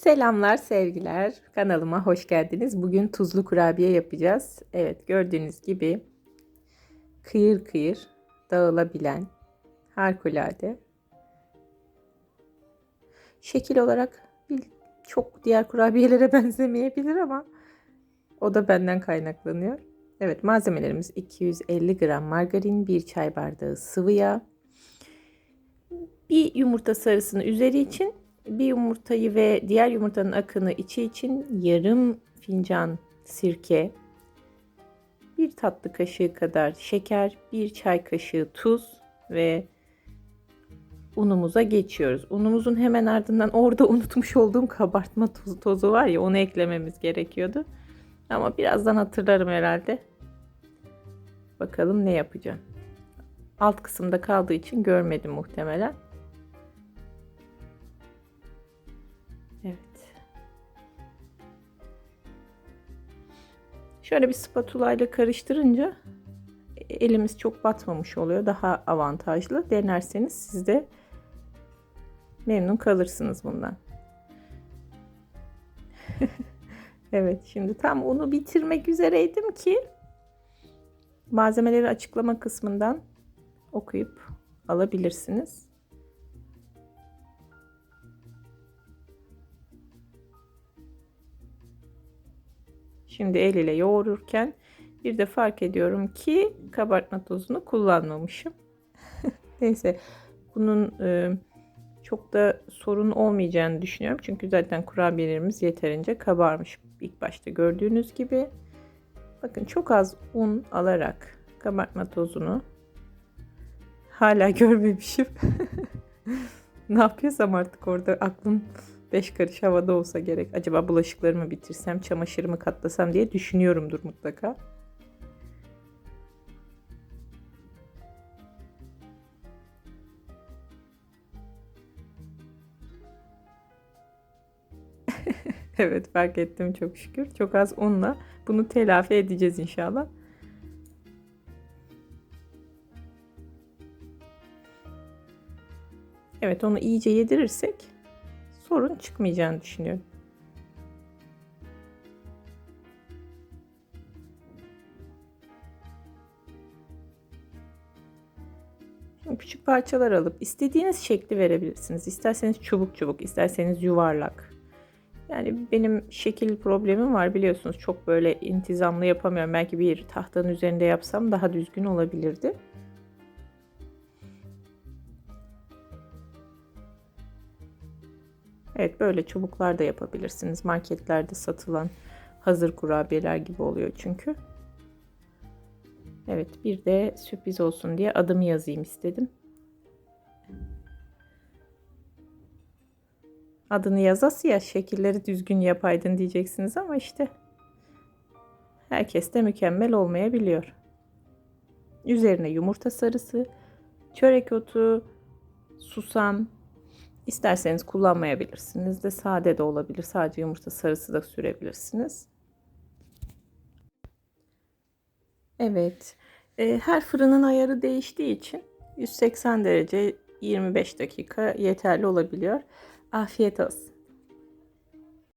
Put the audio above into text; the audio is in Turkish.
Selamlar, sevgiler. Kanalıma hoş geldiniz. Bugün tuzlu kurabiye yapacağız. Evet, gördüğünüz gibi kıyır kıyır dağılabilen harikulade. Şekil olarak çok diğer kurabiyelere benzemeyebilir ama o da benden kaynaklanıyor. Evet, malzemelerimiz 250 gram margarin, 1 çay bardağı sıvı yağ, bir yumurta sarısını üzeri için bir yumurtayı ve diğer yumurtanın akını içi için yarım fincan sirke, bir tatlı kaşığı kadar şeker, bir çay kaşığı tuz ve unumuza geçiyoruz. Unumuzun hemen ardından orada unutmuş olduğum kabartma tozu, tozu var ya onu eklememiz gerekiyordu. Ama birazdan hatırlarım herhalde. Bakalım ne yapacağım. Alt kısımda kaldığı için görmedim muhtemelen. Şöyle bir spatula ile karıştırınca elimiz çok batmamış oluyor. Daha avantajlı. Denerseniz siz de memnun kalırsınız bundan. evet şimdi tam unu bitirmek üzereydim ki malzemeleri açıklama kısmından okuyup alabilirsiniz. Şimdi el ile yoğururken bir de fark ediyorum ki kabartma tozunu kullanmamışım. Neyse bunun e, çok da sorun olmayacağını düşünüyorum. Çünkü zaten kurabiyelerimiz yeterince kabarmış. İlk başta gördüğünüz gibi. Bakın çok az un alarak kabartma tozunu hala görmemişim. ne yapıyorsam artık orada aklım beş karış havada olsa gerek. Acaba bulaşıklarımı bitirsem, çamaşırımı katlasam diye düşünüyorumdur mutlaka. evet fark ettim çok şükür. Çok az unla bunu telafi edeceğiz inşallah. Evet onu iyice yedirirsek sorun çıkmayacağını düşünüyorum. Küçük parçalar alıp istediğiniz şekli verebilirsiniz. İsterseniz çubuk çubuk, isterseniz yuvarlak. Yani benim şekil problemim var biliyorsunuz. Çok böyle intizamlı yapamıyorum. Belki bir tahtanın üzerinde yapsam daha düzgün olabilirdi. Evet böyle çubuklar da yapabilirsiniz. Marketlerde satılan hazır kurabiyeler gibi oluyor çünkü. Evet bir de sürpriz olsun diye adımı yazayım istedim. Adını yazası ya şekilleri düzgün yapaydın diyeceksiniz ama işte herkes de mükemmel olmayabiliyor. Üzerine yumurta sarısı, çörek otu, susam, İsterseniz kullanmayabilirsiniz de sade de olabilir. Sadece yumurta sarısı da sürebilirsiniz. Evet. E, her fırının ayarı değiştiği için 180 derece 25 dakika yeterli olabiliyor. Afiyet olsun.